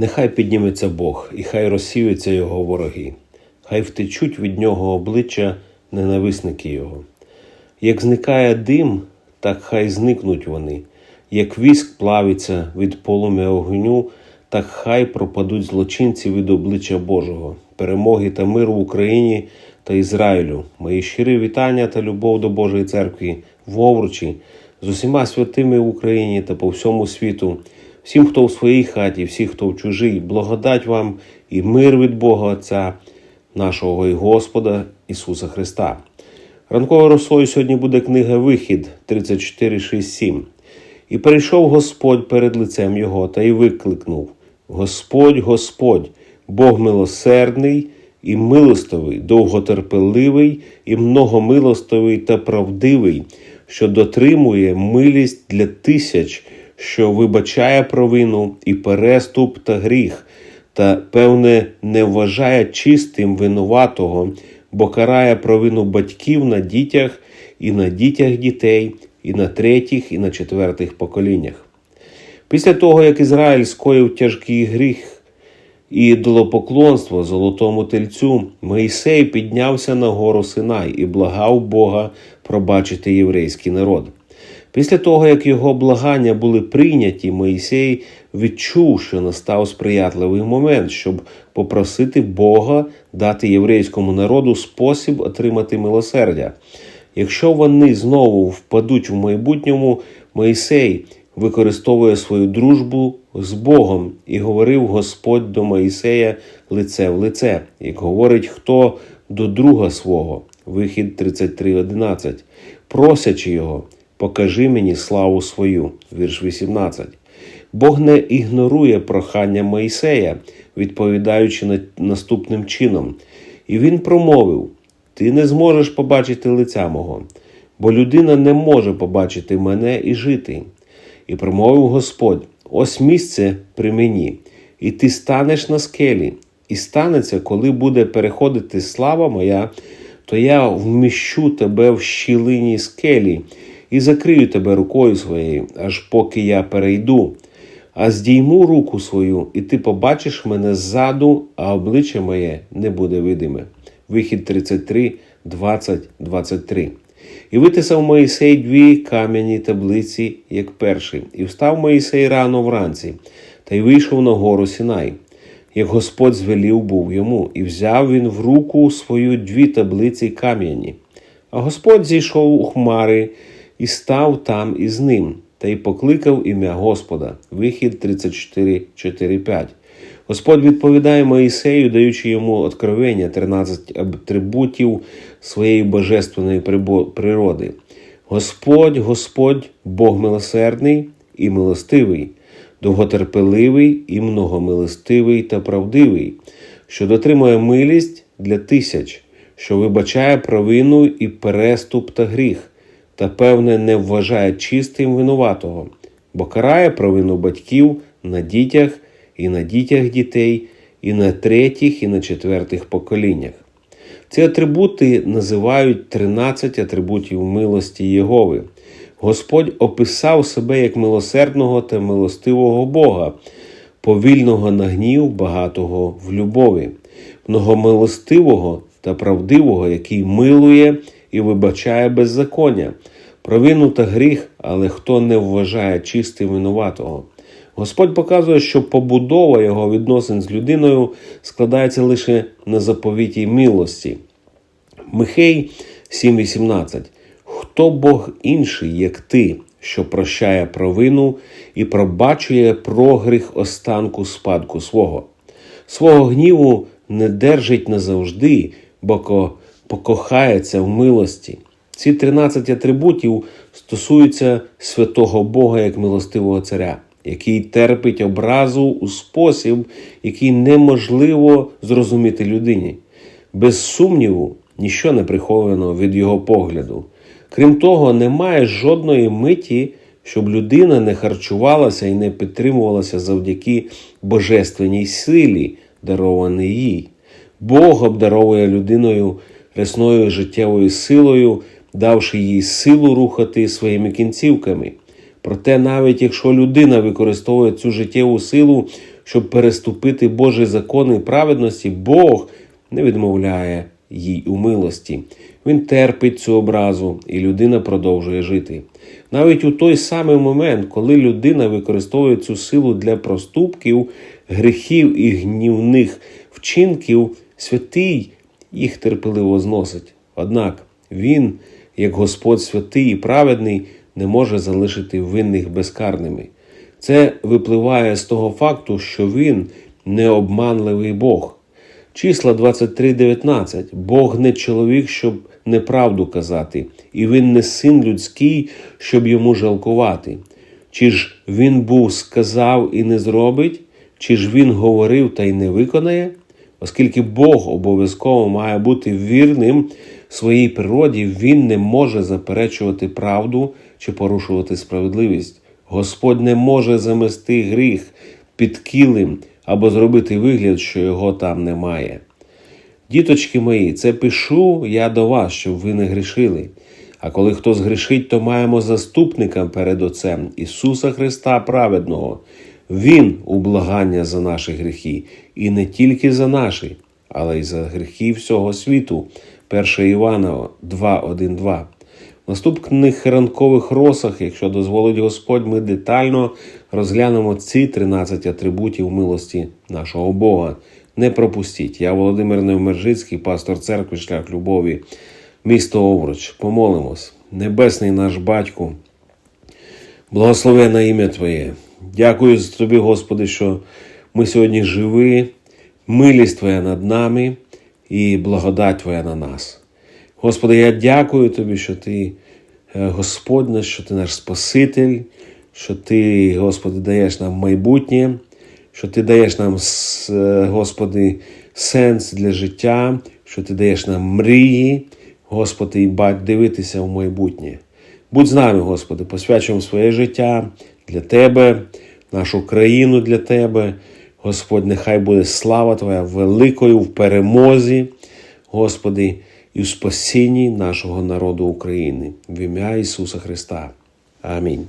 Нехай підніметься Бог, і хай розсіються його вороги, хай втечуть від нього обличчя ненависники його. Як зникає дим, так хай зникнуть вони, як віск плавиться від полум'я огню, так хай пропадуть злочинці від обличчя Божого, перемоги та миру в Україні та Ізраїлю. Мої щирі вітання та любов до Божої церкви в Овручі, з усіма святими в Україні та по всьому світу. Всім, хто в своїй хаті, всі, хто в чужій, благодать вам і мир від Бога Отця, нашого і Господа Ісуса Христа. Ранковою росою сьогодні буде книга Вихід 34.6.7. І перейшов Господь перед лицем його та й викликнув: Господь, Господь, Бог милосердний і милостивий, довготерпеливий і многомилостивий та правдивий, що дотримує милість для тисяч, що вибачає провину і переступ та гріх, та, певне, не вважає чистим винуватого, бо карає провину батьків на дітях і на дітях дітей, і на третіх, і на четвертих поколіннях. Після того, як Ізраїль скоїв тяжкий гріх і ідолопоклонство золотому тельцю, Моїсей піднявся на гору Синай і благав Бога пробачити єврейський народ. Після того, як його благання були прийняті, Моїсей відчув, що настав сприятливий момент, щоб попросити Бога дати єврейському народу спосіб отримати милосердя. Якщо вони знову впадуть в майбутньому, Моїсей використовує свою дружбу з Богом і говорив Господь до Моїсея лице в лице, як говорить хто до друга свого. Вихід 33.11. Просячи його, покажи мені славу свою. Вірш 18. Бог не ігнорує прохання Моїсея, відповідаючи наступним чином. І він промовив: Ти не зможеш побачити лиця мого, бо людина не може побачити мене і жити. І промовив Господь: ось місце при мені, і ти станеш на скелі, і станеться, коли буде переходити слава моя, то я вміщу тебе в щілині скелі і закрию тебе рукою своєю, аж поки я перейду. А здійму руку свою, і ти побачиш мене ззаду, а обличчя моє не буде видиме. Вихід 33, 20, 23. І витисав Моїсей дві кам'яні таблиці, як перший, і встав Моїсей рано вранці, та й вийшов на гору Сінай, як Господь звелів був йому, і взяв він в руку свою дві таблиці кам'яні. А Господь зійшов у хмари і став там із ним, та й покликав ім'я Господа. Вихід 34, 4, 5. Господь відповідає Моїсею, даючи йому откровення 13 атрибутів своєї божественної природи. Господь, Господь, Бог милосердний і милостивий, довготерпеливий і многомилостивий та правдивий, що дотримує милість для тисяч, що вибачає провину і переступ та гріх, та, певне, не вважає чистим винуватого, бо карає провину батьків на дітях і на дітях дітей, і на третіх, і на четвертих поколіннях. Ці атрибути називають 13 атрибутів милості Єгови. Господь описав себе як милосердного та милостивого Бога, повільного на гнів, багатого в любові, многомилостивого та правдивого, який милує і вибачає беззаконня, провину та гріх, але хто не вважає чистим винуватого. Господь показує, що побудова його відносин з людиною складається лише на заповіті милості. Михей 7,18. Хто Бог інший, як ти, що прощає провину і пробачує прогріх останку спадку свого? Свого гніву не держить назавжди, бо покохається в милості. Ці 13 атрибутів стосуються святого Бога як милостивого царя який терпить образу у спосіб, який неможливо зрозуміти людині. Без сумніву, ніщо не приховано від його погляду. Крім того, немає жодної миті, щоб людина не харчувалася і не підтримувалася завдяки божественній силі, дарованій їй. Бог обдаровує людиною ресною життєвою силою, давши їй силу рухати своїми кінцівками. Проте, навіть якщо людина використовує цю життєву силу, щоб переступити Божі закони праведності, Бог не відмовляє їй у милості. Він терпить цю образу, і людина продовжує жити. Навіть у той самий момент, коли людина використовує цю силу для проступків, гріхів і гнівних вчинків, святий їх терпеливо зносить. Однак він, як Господь святий і праведний, не може залишити винних безкарними. Це випливає з того факту, що він необманливий Бог. Числа 23.19. Бог не чоловік, щоб неправду казати, і він не син людський, щоб йому жалкувати. Чи ж він був сказав і не зробить, чи ж він говорив та й не виконає? Оскільки Бог обов'язково має бути вірним своїй природі, він не може заперечувати правду чи порушувати справедливість. Господь не може замести гріх під килим або зробити вигляд, що його там немає. Діточки мої, це пишу я до вас, щоб ви не грішили. А коли хто згрішить, то маємо заступника перед Отцем Ісуса Христа Праведного. Він ублагання за наші гріхи, і не тільки за наші, але й за гріхи всього світу. 1 Івана 2.1.2. В наступних ранкових росах, якщо дозволить Господь, ми детально розглянемо ці 13 атрибутів милості нашого Бога. Не пропустіть. Я Володимир Невмержицький, пастор церкви Шлях Любові, місто Овруч. Помолимось. Небесний наш батько, благословенне ім'я Твоє. Дякую тобі, Господи, що ми сьогодні живі, милість Твоя над нами і благодать Твоя на нас. Господи, я дякую Тобі, що Ти е, Господь що Ти наш Спаситель, що Ти, Господи, даєш нам майбутнє, що Ти даєш нам, е, Господи, сенс для життя, що Ти даєш нам мрії, Господи, і дивитися в майбутнє. Будь з нами, Господи, посвячуємо своє життя для Тебе, нашу країну для Тебе. Господь, нехай буде слава Твоя великою в перемозі, Господи, і в спасінні нашого народу України. В ім'я Ісуса Христа. Амінь.